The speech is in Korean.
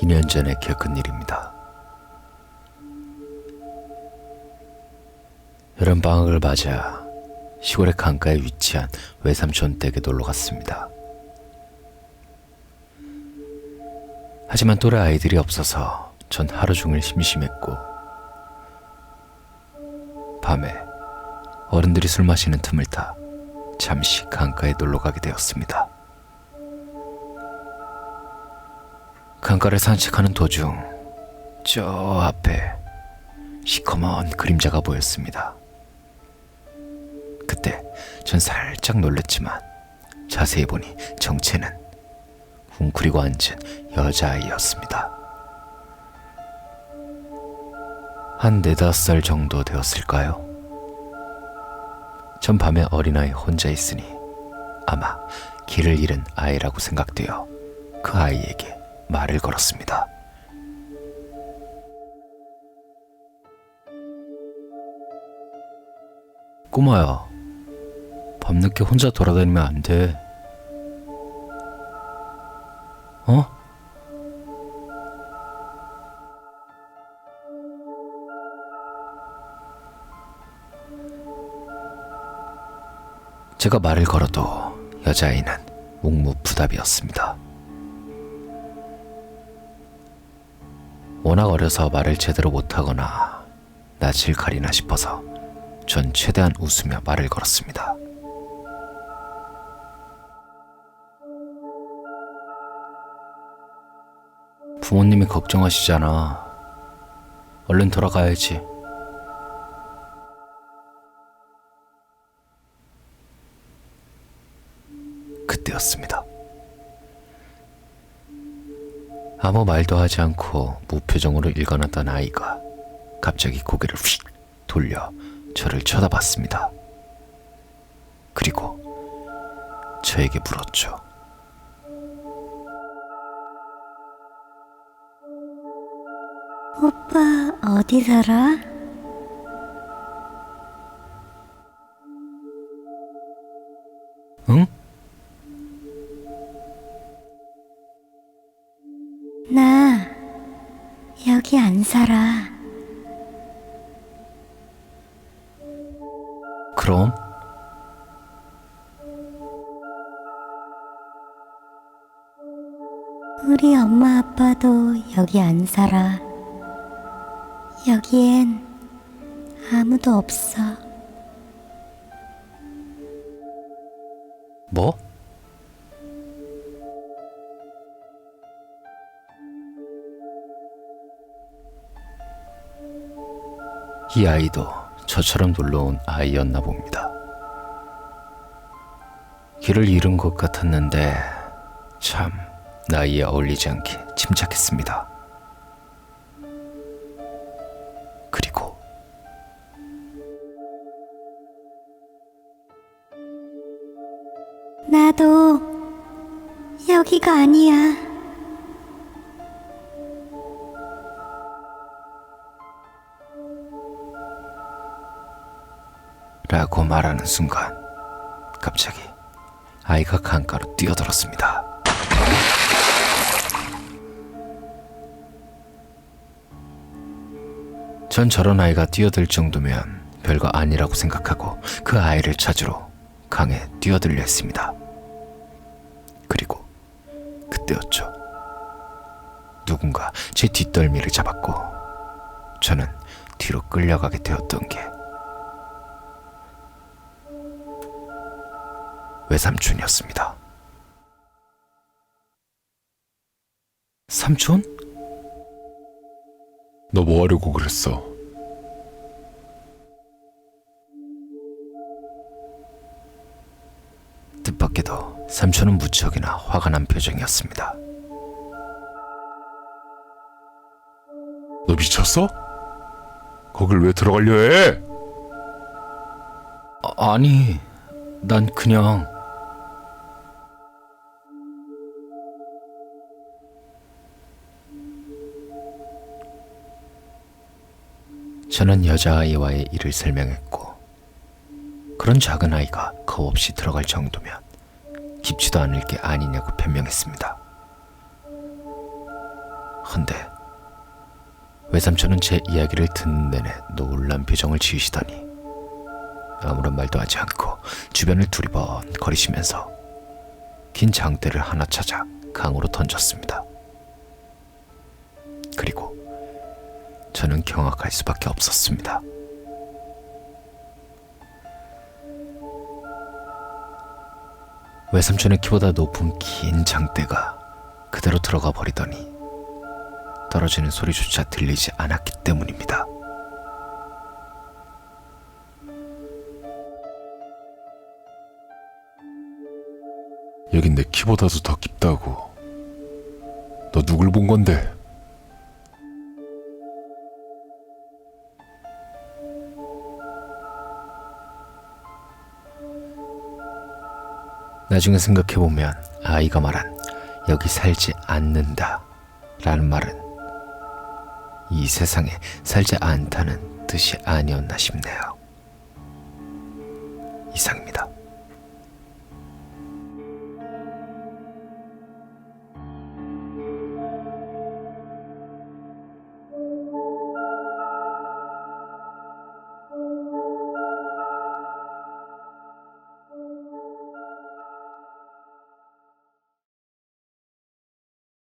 이년 전에 겪은 일입니다. 여름 방학을 맞아 시골의 강가에 위치한 외삼촌 댁에 놀러 갔습니다. 하지만 또래 아이들이 없어서 전 하루 종일 심심했고 밤에 어른들이 술 마시는 틈을 타 잠시 강가에 놀러 가게 되었습니다. 강가를 산책하는 도중 저 앞에 시커먼 그림자가 보였습니다. 그때 전 살짝 놀랐지만 자세히 보니 정체는 웅크리고 앉은 여자아이였습니다. 한 네다섯 살 정도 되었을까요? 전 밤에 어린아이 혼자 있으니 아마 길을 잃은 아이라고 생각되어 그 아이에게 말을 걸었습니다. 꼬마야, 밤늦게 혼자 돌아다니면 안 돼. 어? 제가 말을 걸어도 여자아이는 묵묵부답이었습니다. 워낙 어려서 말을 제대로 못하거나 낯을 가리나 싶어서 전 최대한 웃으며 말을 걸었습니다. 부모님이 걱정하시잖아. 얼른 돌아가야지. 그때였습니다. 아무 말도 하지 않고 무표정으로 일어났던 아이가 갑자기 고개를 휙 돌려 저를 쳐다봤습니다. 그리고 저에게 물었죠. 오빠 어디 살아? 응? 나 여기 안 살아. 그럼? 우리 엄마 아빠도 여기 안 살아. 여기엔 아무도 없어. 뭐? 이 아이도 저처럼 놀러온 아이였나 봅니다. 길을 잃은 것 같았는데 참 나이에 어울리지 않게 침착했습니다. 여기가 아니야. 라고 말하는 순간 갑자기 아이가 강가로 뛰어들었습니다. 전 저런 아이가 뛰어들 정도면 별거 아니라고 생각하고 그 아이를 찾으러 강에 뛰어들려 했습니다. 그리고 그때였죠. 누군가 제 뒷덜미를 잡았고 저는 뒤로 끌려가게 되었던 게 외삼촌이었습니다. 삼촌? 너 뭐 하려고 그랬어? 삼촌은 무척이나 화가 난 표정이었습니다. 너 미쳤어? 거길 왜 들어가려 해? 아, 아니, 난 그냥 저는 여자아이와의 일을 설명했고 그런 작은 아이가 겁 없이 들어갈 정도면 깊지도 않을 게 아니냐고 변명했습니다. 헌데 외삼촌은 제 이야기를 듣는 내내 놀란 표정을 지으시더니 아무런 말도 하지 않고 주변을 두리번 거리시면서 긴 장대를 하나 찾아 강으로 던졌습니다. 그리고 저는 경악할 수밖에 없었습니다. 외삼촌의 키보다 높은 긴 장대가 그대로 들어가 버리더니 떨어지는 소리조차 들리지 않았기 때문입니다. 여긴 내 키보다도 더 깊다고. 너 누굴 본 건데? 나중에 생각해보면 아이가 말한 여기 살지 않는다 라는 말은 이 세상에 살지 않다는 뜻이 아니었나 싶네요. 이상입니다.